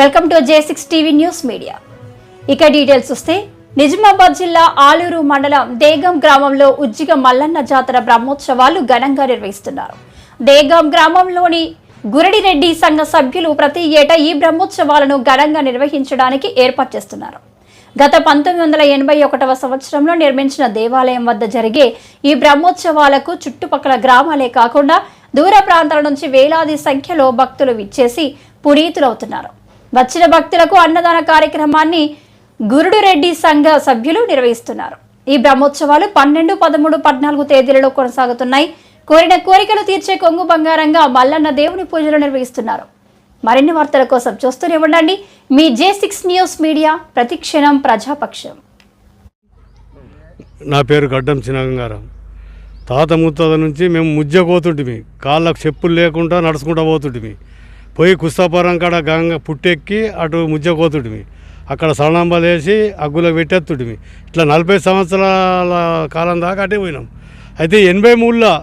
Welcome to J six TV news media. ఇక details వస్తే నిజామాబాద్ జిల్లా ఆలూరు మండలం దేగం గ్రామంలో ఉజ్జిగ మల్లన్న జాతర బ్రహ్మోత్సవాలు ఘనంగా నిర్వహిస్తున్నారు. దేగం గ్రామంలోని గురడిరెడ్డి సంఘ సభ్యులు ప్రతి ఏటా ఈ బ్రహ్మోత్సవాలను ఘనంగా నిర్వహించడానికి ఏర్పాటు చేస్తున్నారు. గత పంతొమ్మిది వందల ఎనభై ఒకటవ సంవత్సరంలో నిర్మించిన దేవాలయం వద్ద జరిగే ఈ బ్రహ్మోత్సవాలకు చుట్టుపక్కల గ్రామాలే కాకుండా దూర ప్రాంతాల నుంచి వేలాది సంఖ్యలో భక్తులు విచ్చేసి పునీతులవుతున్నారు. వచ్చిన భక్తులకు అన్నదాన కార్యక్రమాన్ని గురుడు రెడ్డి సంఘ సభ్యులు నిర్వహిస్తున్నారు. ఈ బ్రహ్మోత్సవాలు పన్నెండు పదమూడు పద్నాలుగు తేదీలలో కొనసాగుతున్నాయి. కోరిన కోరికలు తీర్చే కొంగు బంగారంగా మల్లన్న దేవుని పూజలు నిర్వహిస్తున్నారు. మరిన్ని వార్తల కోసం చూస్తూనే ఉండండి. మీ జే సిక్స్ న్యూస్ మీడియా ప్రతిక్షణం ప్రజాపక్షం. నా పేరు గడ్డం చినగంగారం తాత ముత్తాత నుంచి మేము ముజ్జ పోతుంటిమి. కాళ్ళకు చెప్పులు లేకుండా నడుచుకుంటూ పోతుంటిమి. పోయి కుస్తాపురం కాడ గంగ పుట్టెక్కి అటు ముజ్జ అక్కడ సరణంబలు వేసి అగ్గులో పెట్టేస్తుంటిమి ఇట్లా నలభై సంవత్సరాల కాలం దాకా అటే పోయినాం. అయితే ఎనభై మూడులో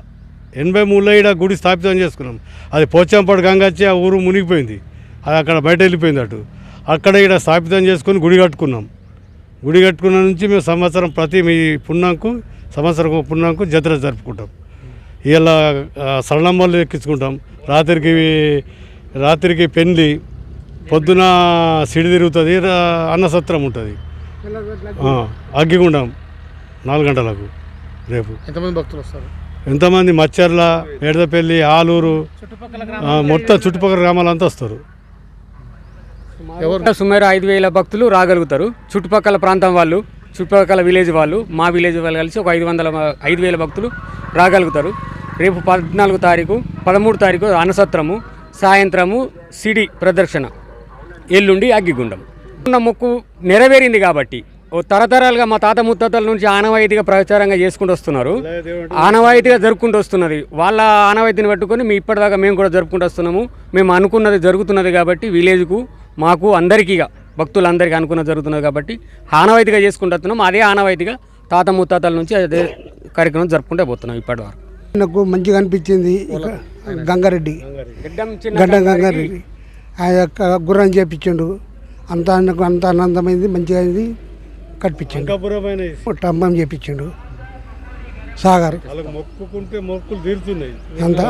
ఎనభై మూడులో ఈడ గుడి స్థాపితం చేసుకున్నాం. అది పోచంపాడు గంగ వచ్చి ఆ ఊరు మునిగిపోయింది. అది అక్కడ బయట వెళ్ళిపోయింది అటు. అక్కడ ఈడ స్థాపితం చేసుకుని గుడి కట్టుకున్నాం. గుడి కట్టుకున్న నుంచి మేము సంవత్సరం ప్రతి మీ పున్నాంకు సంవత్సరం పుణ్యంకు జత్ర జరుపుకుంటాం. ఇలా సరణంబలు ఎక్కించుకుంటాం. రాత్రికి రాత్రికి పెండ్లి పొద్దున సిడి తిరుగుతుంది అన్నసత్రం ఉంటుంది. ఆ, అగ్గిగుండం నాలుగు గంటలకు రేపు. ఎంతమంది భక్తులు వస్తారు? ఎంతమంది మచ్చర్ల ఎడదపల్లి ఆలూరు మొత్తం చుట్టుపక్కల గ్రామాలంతా వస్తారు. ఎవరు? సుమారు ఐదు వేల భక్తులు రాగలుగుతారు. చుట్టుపక్కల ప్రాంతం వాళ్ళు చుట్టుపక్కల విలేజ్ వాళ్ళు మా విలేజ్ వాళ్ళు కలిసి ఒక ఐదు వందల ఐదు వేల భక్తులు రాగలుగుతారు. రేపు పద్నాలుగు తారీఖు పదమూడు తారీఖు అనసత్రము సాయంత్రము సిడి ప్రదర్శన ఎల్లుండి అగ్గిగుండం. ఉన్న మొక్కు నెరవేరింది కాబట్టి ఓ తరతరాలుగా మా తాత ముత్తాతల నుంచి ఆనవాయితీగా ప్రచారంగా చేసుకుంటూ వస్తున్నారు. ఆనవాయితీగా జరుపుకుంటూ వస్తున్నది. వాళ్ళ ఆనవాయితీని పట్టుకొని మీ ఇప్పటిదాకా మేము కూడా జరుపుకుంటూ వస్తున్నాము. మేము అనుకున్నది జరుగుతున్నది కాబట్టి విలేజ్కు మాకు అందరికీగా భక్తులందరికీ అనుకున్నది జరుగుతున్నది కాబట్టి ఆనవాయితీగా చేసుకుంటూ వస్తున్నాం. అదే ఆనవాయితీగా తాత ముత్తాతల నుంచి అదే కార్యక్రమం జరుపుకుంటూ పోతున్నాం ఇప్పటి వరకు నాకు మంచిగా అనిపించింది. గంగారెడ్డి. గడ్డ గంగారెడ్డి. ఆ యొక్క గుర్రం చేపించిండు. అంత నాకు అంత ఆనందమైంది మంచిగా అయింది కట్టించిండు టమ్మం చేపించిండు. సాగర్. మొక్కుకుంటే మొక్కులు తీరుతున్నాయి. అంత